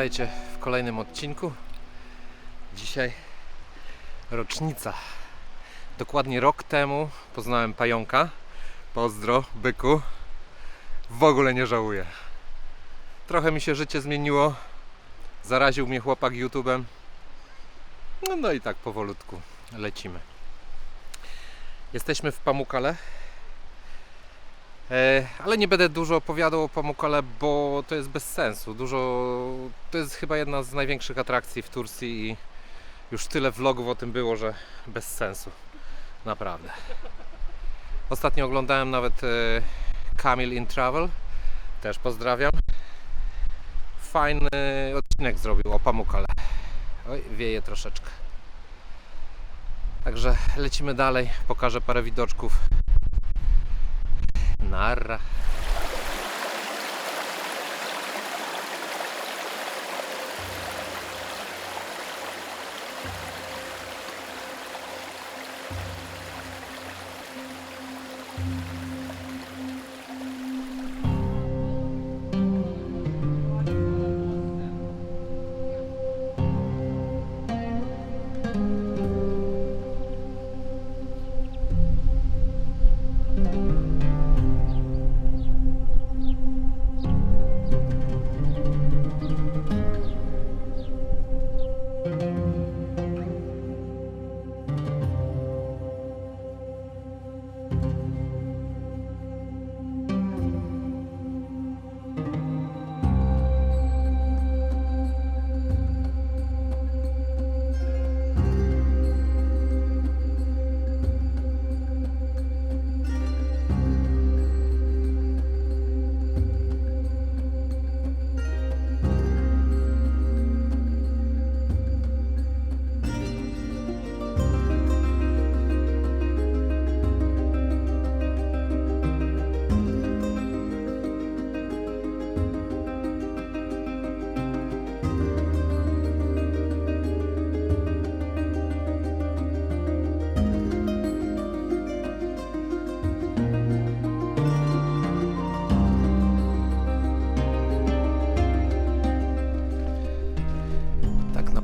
Witajcie w kolejnym odcinku. Dzisiaj rocznica. Dokładnie rok temu poznałem pająka. Pozdro, byku. W ogóle nie żałuję. Trochę mi się życie zmieniło. Zaraził mnie chłopak YouTube'em. No, no i tak powolutku lecimy. Jesteśmy w Pamukale. E, ale nie będę dużo opowiadał o Pamukale, bo to jest bez sensu. Dużo, to jest chyba jedna z największych atrakcji w Turcji i już tyle vlogów o tym było, że bez sensu. Naprawdę. Ostatnio oglądałem nawet e, Kamil in Travel. Też pozdrawiam. Fajny odcinek zrobił o Pamukale. Oj, wieje troszeczkę. Także lecimy dalej. Pokażę parę widoczków Narra. Tak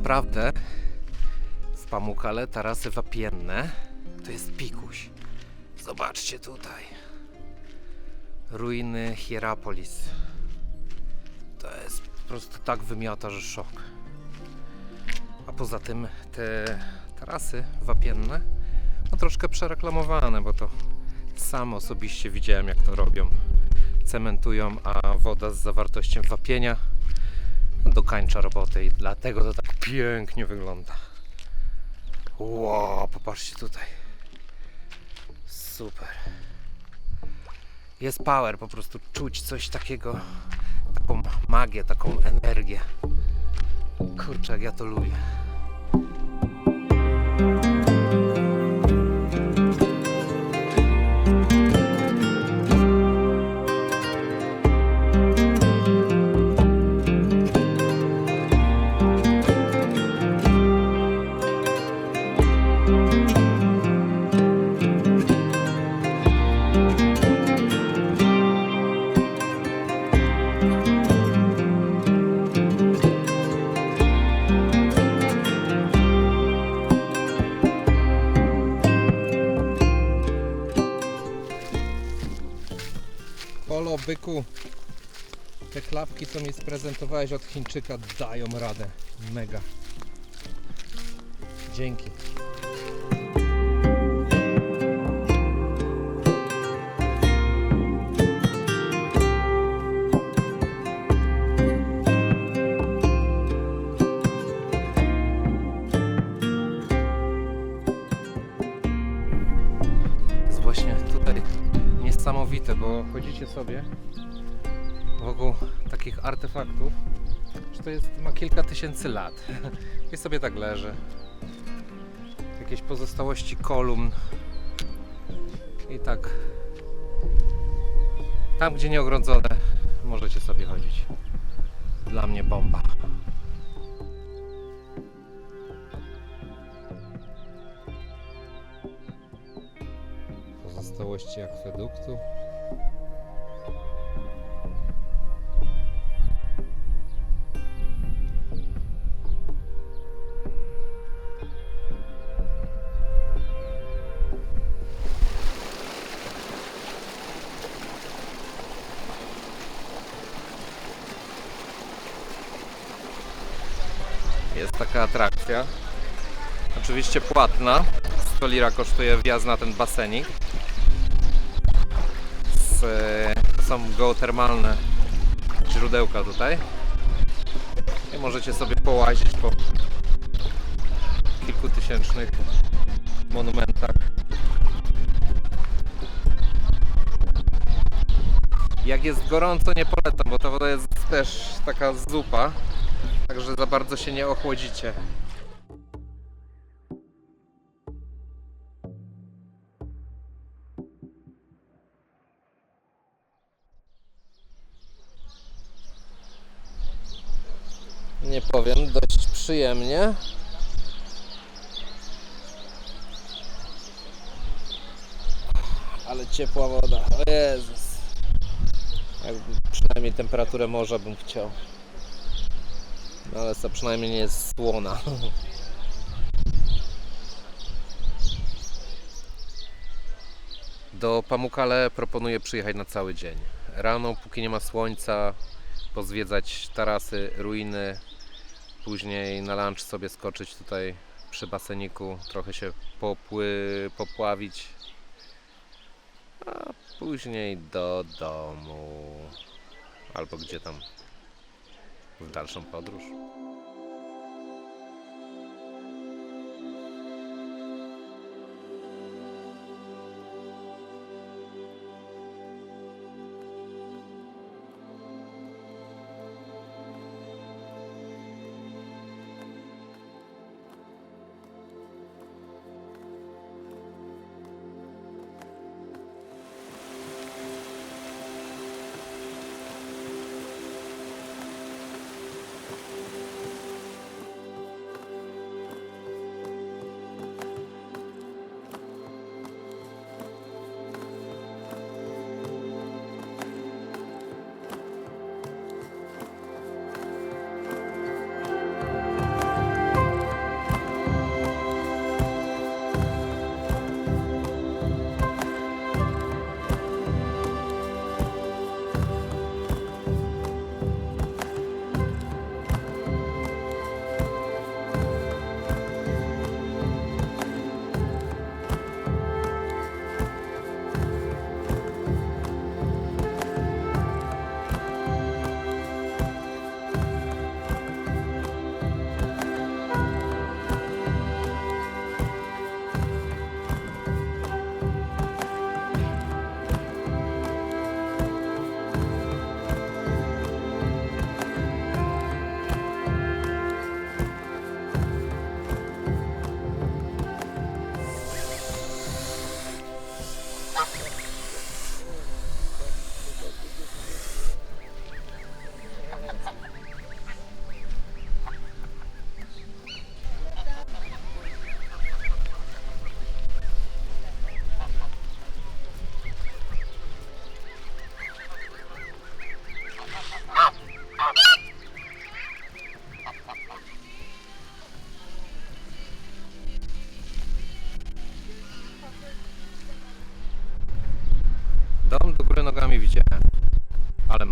naprawdę w Pamukale tarasy wapienne to jest pikuś. Zobaczcie tutaj. Ruiny Hierapolis. To jest po prostu tak wymiata, że szok. A poza tym te tarasy wapienne no troszkę przereklamowane, bo to sam osobiście widziałem jak to robią. Cementują, a woda z zawartością wapienia dokańcza robotę i dlatego to tak pięknie wygląda. Wow, popatrzcie tutaj. Super. Jest power, po prostu czuć coś takiego, taką magię, taką energię. Kurczę, jak ja to lubię. Byku, te klapki, co mi sprezentowałeś od Chińczyka, dają radę. Mega. Dzięki. Sobie wokół takich artefaktów, że to jest, ma kilka tysięcy lat i sobie tak leży. Jakieś pozostałości kolumn i tak tam gdzie nie ogrodzone możecie sobie chodzić. Dla mnie bomba. Pozostałości akweduktu. Jest taka atrakcja. Oczywiście płatna. 100 lira kosztuje wjazd na ten basenik. Z, e, są geotermalne źródełka tutaj. I możecie sobie połazić po kilkutysięcznych monumentach. Jak jest gorąco, nie polecam, bo ta woda jest też taka zupa. Także za bardzo się nie ochłodzicie. Nie powiem, dość przyjemnie. Ale ciepła woda. O Jezus. Jakby przynajmniej temperaturę morza bym chciał. No ale co przynajmniej nie jest słona. Do Pamukkale proponuję przyjechać na cały dzień. Rano, póki nie ma słońca, pozwiedzać tarasy, ruiny, później na lunch sobie skoczyć tutaj przy baseniku, trochę się popły, popławić, a później do domu albo gdzie tam w dalszą podróż.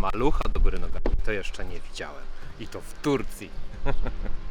Malucha do góry nogami to jeszcze nie widziałem. I to w Turcji.